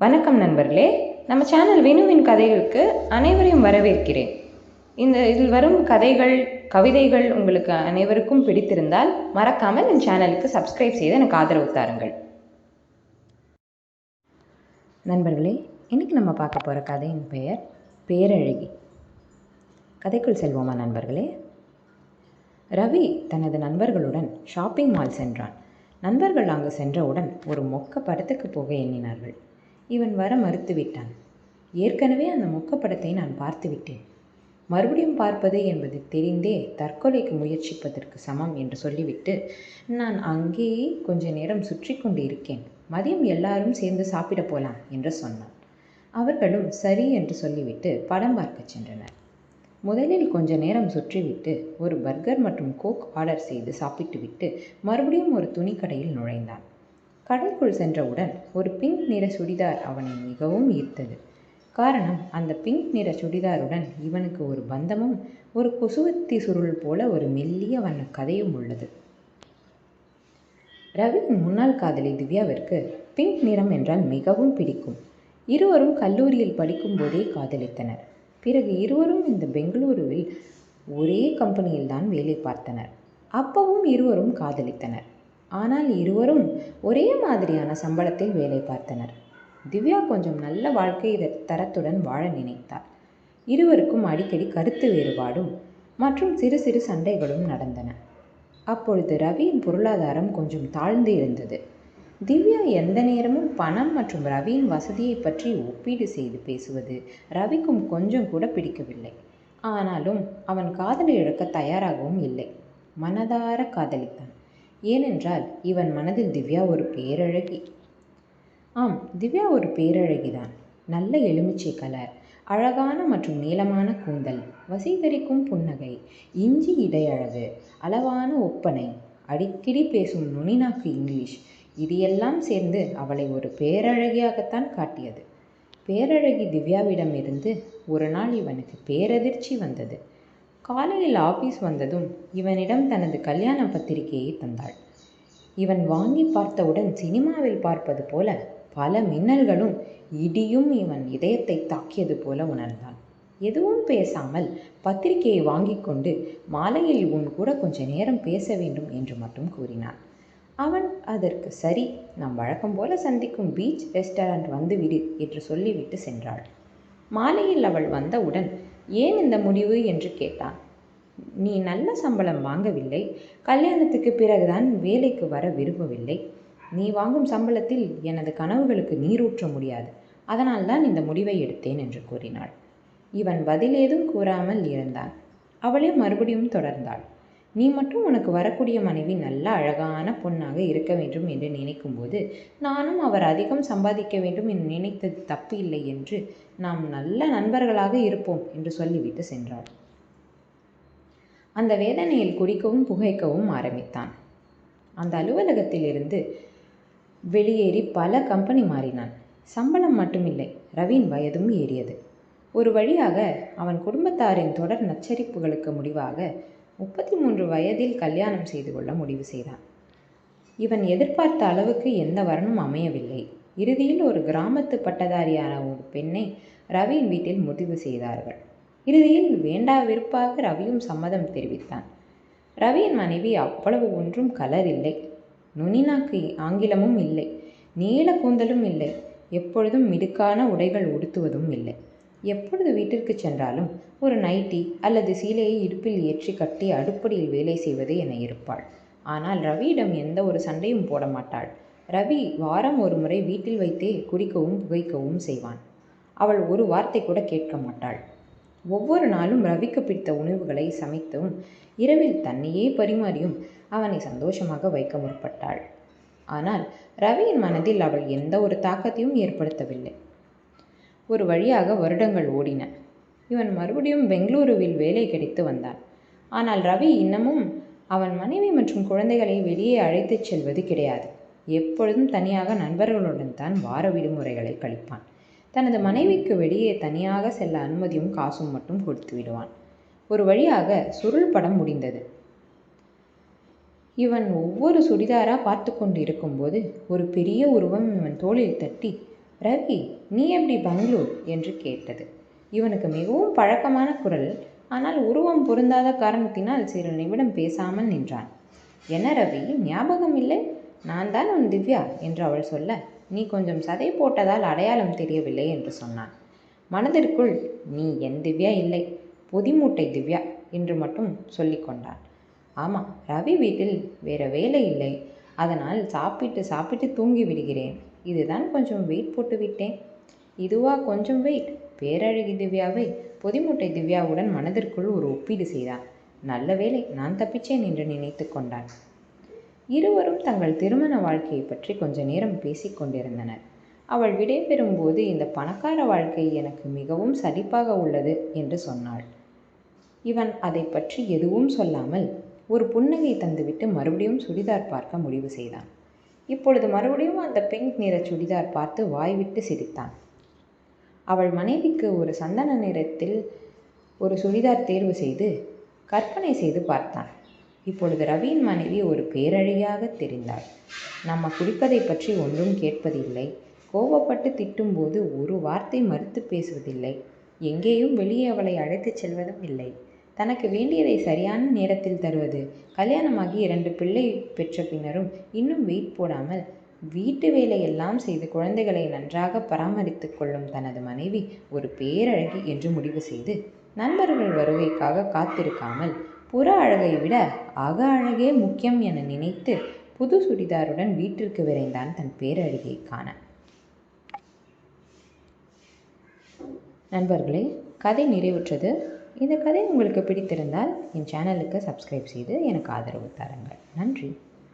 வணக்கம் நண்பர்களே. நம்ம சேனல் வினுவின் கதைகளுக்கு அனைவரையும் வரவேற்கிறேன். இந்த இதில் வரும் கதைகள் கவிதைகள் உங்களுக்கு அனைவருக்கும் பிடித்திருந்தால் மறக்காமல் என் சேனலுக்கு சப்ஸ்கிரைப் செய்து எனக்கு ஆதரவு தாருங்கள். நண்பர்களே இன்னைக்கு நம்ம பார்க்க போகிற கதையின் பெயர் பேரழகி. கதைக்குள் செல்வோமா நண்பர்களே? ரவி தனது நண்பர்களுடன் ஷாப்பிங் மால் சென்றான். நண்பர்கள் அங்கு சென்றவுடன் ஒரு மொக்க படத்துக்கு போக எண்ணினார்கள். இவன் வர மறுத்துவிட்டான். ஏற்கனவே அந்த மொக்க படத்தை நான் பார்த்துவிட்டேன். மறுபடியும் பார்ப்பது என்பது தெரிந்தே தற்கொலைக்கு முயற்சிப்பதற்கு சமம் என்று சொல்லிவிட்டு நான் அங்கேயே கொஞ்ச நேரம் சுற்றி கொண்டு இருக்கேன் மதியம் எல்லாரும் சேர்ந்து சாப்பிட போலாம் என்று சொன்னான். அவர்களும் சரி என்று சொல்லிவிட்டு படம் பார்க்கச் சென்றனர். முதலில் கொஞ்ச நேரம் சுற்றிவிட்டு ஒரு பர்கர் மற்றும் கோக் ஆர்டர் செய்து சாப்பிட்டுவிட்டு மறுபடியும் ஒரு துணிக்கடையில் நுழைந்தான். கடைக்குள் சென்றவுடன் ஒரு பிங்க் நிற சுடிதார் அவனை மிகவும் ஈர்த்தது. காரணம் அந்த பிங்க் நிற சுடிதாருடன் இவனுக்கு ஒரு பந்தமும் ஒரு கொசுவத்தி சுருள் போல ஒரு மெல்லிய வண்ண கதையும் உள்ளது. ரவியின் முன்னாள் காதலி திவ்யாவிற்கு பிங்க் நிறம் என்றால் மிகவும் பிடிக்கும். இருவரும் கல்லூரியில் படிக்கும்போதே காதலித்தனர். பிறகு இருவரும் இந்த பெங்களூருவில் ஒரே கம்பெனியில் தான் வேலை பார்த்தனர். அப்பவும் இருவரும் காதலித்தனர். ஆனால் இருவரும் ஒரே மாதிரியான சம்பளத்தில் வேலை பார்த்தனர். திவ்யா கொஞ்சம் நல்ல வாழ்க்கை தரத்துடன் வாழ நினைத்தார் இருவருக்கும் அடிக்கடி கருத்து வேறுபாடும் மற்றும் சிறு சிறு சண்டைகளும் நடந்தன. அப்பொழுது ரவியின் பொருளாதாரம் கொஞ்சம் தாழ்ந்து இருந்தது. திவ்யா எந்த நேரமும் பணம் மற்றும் ரவியின் வசதியை பற்றி ஒப்பீடு செய்து பேசுவது ரவிக்கும் கொஞ்சம் கூட பிடிக்கவில்லை. ஆனாலும் அவன் காதலை இழக்க தயாராகவும் இல்லை. மனதார காதலித்தான். ஏனென்றால் இவன் மனதில் திவ்யா ஒரு பேரழகி. ஆம் திவ்யா ஒரு பேரழகிதான். நல்ல எலுமிச்சை கலர் அழகான மற்றும் நீளமான கூந்தல் வசீகரிக்கும் புன்னகை இஞ்சி இடையழகு அளவான ஒப்பனை அடிக்கடி பேசும் நுனிநாக்கு இங்கிலீஷ் இது எல்லாம் சேர்ந்து அவளை ஒரு பேரழகியாகத்தான் காட்டியது. பேரழகி திவ்யாவிடமிருந்து ஒரு நாள் இவனுக்கு பேரதிர்ச்சி வந்தது. காலையில் ஆபீஸ் வந்ததும் இவனிடம் தனது கல்யாண பத்திரிகையை தந்தாள். இவன் வாங்கி பார்த்தவுடன் சினிமாவில் பார்ப்பது போல பல மின்னல்களும் இடியும் இவன் இதயத்தை தாக்கியது போல உணர்ந்தான். எதுவும் பேசாமல் பத்திரிகையை வாங்கி கொண்டு மாலையில் உன் கூட கொஞ்ச நேரம் பேச வேண்டும் என்று மட்டும் கூறினான். அவன் அதற்கு சரி நாம் வழக்கம் போல சந்திக்கும் பீச் ரெஸ்டாரண்ட் வந்துவிடு என்று சொல்லிவிட்டு சென்றாள். மாலையில் அவள் வந்தவுடன் ஏன் இந்த முடிவு என்று கேட்டான். நீ நல்ல சம்பளம் வாங்கவில்லை. கல்யாணத்துக்கு பிறகுதான் வேலைக்கு வர விரும்பவில்லை. நீ வாங்கும் சம்பளத்தில் எனது கனவுகளுக்கு நீரூற்ற முடியாது. அதனால் தான் இந்த முடிவை எடுத்தேன் என்று கூறினாள். இவன் பதிலேதும் கூறாமல் இருந்தான். அவளே மறுபடியும் தொடர்ந்தாள். நீ மட்டும் உனக்கு வரக்கூடிய மனைவி நல்ல அழகான பொண்ணாக இருக்க வேண்டும் என்று நினைக்கும்போது நானும் அவர் அதிகம் சம்பாதிக்க வேண்டும் என்று நினைத்தது தப்பு இல்லை என்று நாம் நல்ல நண்பர்களாக இருப்போம் என்று சொல்லிவிட்டு சென்றார் அந்த வேதனையில் குடிக்கவும் புகைக்கவும் ஆரம்பித்தான். அந்த அலுவலகத்திலிருந்து வெளியேறி பல கம்பெனி மாறினான். சம்பளம் மட்டுமில்லை ரவியின் வயதும் ஏறியது. ஒரு வழியாக அவன் குடும்பத்தாரின் தொடர் நச்சரிப்புகளுக்கு முடிவாக முப்பத்தி மூன்று வயதில் கல்யாணம் செய்து கொள்ள முடிவு செய்தான். இவன் எதிர்பார்த்த அளவுக்கு எந்த வரனும் அமையவில்லை. இறுதியில் ஒரு கிராமத்து பட்டதாரியான ஒரு பெண்ணை ரவியின் வீட்டில் முடிவு செய்தார்கள். இறுதியில் வேண்டா விருப்பாக ரவியும் சம்மதம் தெரிவித்தான். ரவியின் மனைவி அவ்வளவு ஒன்றும் கலர் இல்லை நுனிநாக்கு ஆங்கிலமும் இல்லை. நீல கூந்தலும் இல்லை. எப்பொழுதும் மிடுக்கான உடைகள் உடுத்துவதும் இல்லை. எப்பொழுது வீட்டிற்கு சென்றாலும் ஒரு நைட்டி அல்லது சீலையை இடுப்பில் ஏற்றி கட்டி அடுப்படியில் வேலை செய்வது என இருப்பாள். ஆனால் ரவியிடம் எந்த ஒரு சண்டையும் போட மாட்டாள். ரவி வாரம் ஒரு முறை வீட்டில் வைத்தே குடிக்கவும் புகைக்கவும் செய்வான். அவள் ஒரு வார்த்தை கூட கேட்க மாட்டாள். ஒவ்வொரு நாளும் ரவிக்கு பிடித்த உணவுகளை சமைத்தும் இரவில் தன்னையே பரிமாறியும் அவனை சந்தோஷமாக வைக்க முற்பட்டாள். ஆனால் ரவியின் மனதில் அவள் எந்த ஒரு தாக்கத்தையும் ஏற்படுத்தவில்லை. ஒரு வழியாக வருடங்கள் ஓடின. இவன் மறுபடியும் பெங்களூருவில் வேலை கிடைத்து வந்தான். ஆனால் ரவி இன்னமும் அவன் மனைவி மற்றும் குழந்தைகளை வெளியே அழைத்துச் செல்வது கிடையாது. எப்பொழுதும் தனியாக நண்பர்களுடன் தான் வார விடுமுறைகளை கழிப்பான். தனது மனைவிக்கு வெளியே தனியாக செல்ல அனுமதியும் காசும் மட்டும் கொடுத்து விடுவான். ஒரு வழியாக சுருள் படம் முடிந்தது. இவன் ஒவ்வொரு சுடிதாரா பார்த்து கொண்டு இருக்கும்போது ஒரு பெரிய உருவம் இவன் தோளில் தட்டி ரவி நீ எப்படி பெங்களூர்? என்று கேட்டது. இவனுக்கு மிகவும் பழக்கமான குரல் ஆனால் உருவம் பொருந்தாத காரணத்தினால் சிறு நிமிடம் பேசாமல் நின்றான். என்ன ரவி ஞாபகம் இல்லை? நான் தான் உன் திவ்யா? என்று அவள் சொல்ல நீ கொஞ்சம் சதை போட்டதால் அடையாளம் தெரியவில்லை என்று சொன்னான். மனதிற்குள் நீ என் திவ்யா இல்லை பொதிமூட்டை திவ்யா என்று மட்டும் சொல்லி கொண்டான் ஆமாம் ரவி வீட்டில் வேறு வேலை இல்லை. அதனால் சாப்பிட்டு சாப்பிட்டு தூங்கி விடுகிறேன். இதுதான் கொஞ்சம் வெயிட் போட்டு விட்டேன். இதுவா கொஞ்சம் வெயிட் பேரழகி திவ்யாவை பொதிமுட்டை திவ்யாவுடன் மனதிற்குள் ஒரு ஒப்பீடு செய்தான். நல்ல வேலை நான் தப்பிச்சேன் என்று நினைத்து கொண்டான் இருவரும் தங்கள் திருமண வாழ்க்கையை பற்றி கொஞ்ச நேரம் பேசிக் கொண்டிருந்தனர். அவள் விடைபெறும்போது இந்த பணக்கார வாழ்க்கை எனக்கு மிகவும் சலிப்பாக உள்ளது என்று சொன்னாள். இவன் அதை பற்றி எதுவும் சொல்லாமல் ஒரு புன்னகை தந்துவிட்டு மறுபடியும் சுடிதார் பார்க்க முடிவு செய்தான். இப்பொழுது மறுபடியும் அந்த பிங்க் நிற சுடிதார் பார்த்து வாய்விட்டு சிரித்தான். அவள் மனைவிக்கு ஒரு சந்தன நிறத்தில் ஒரு சுடிதார் தேர்வு செய்து கற்பனை செய்து பார்த்தான். இப்பொழுது ரவியின் மனைவி ஒரு பேரழியாக தெரிந்தாள். நம்ம குடிப்பதை பற்றி ஒன்றும் கேட்பதில்லை. கோபப்பட்டு திட்டும்போது ஒரு வார்த்தை மறுத்து பேசுவதில்லை. எங்கேயும் வெளியே அவளை அழைத்துச் செல்வதும் இல்லை. தனக்கு வேண்டியதை சரியான நேரத்தில் தருவது. கல்யாணமாகி இரண்டு பிள்ளை பெற்ற பின்னரும் இன்னும் வெயிட் போடாமல் வீட்டு வேலையெல்லாம் செய்து குழந்தைகளை நன்றாக பராமரித்து கொள்ளும் தனது மனைவி ஒரு பேரழகி என்று முடிவு செய்து நண்பர்கள் வருகைக்காக காத்திருக்காமல் புற அழகை விட அக அழகே முக்கியம் என நினைத்து புது சுடிதாருடன் வீட்டிற்கு விரைந்தான் தன் பேரழகியை காண. நண்பர்களே கதை நிறைவுற்றது. இந்த கதை உங்களுக்கு பிடித்திருந்தால் என் சேனலுக்கு சப்ஸ்கிரைப் செய்து எனக்கு ஆதரவு தாருங்கள். நன்றி.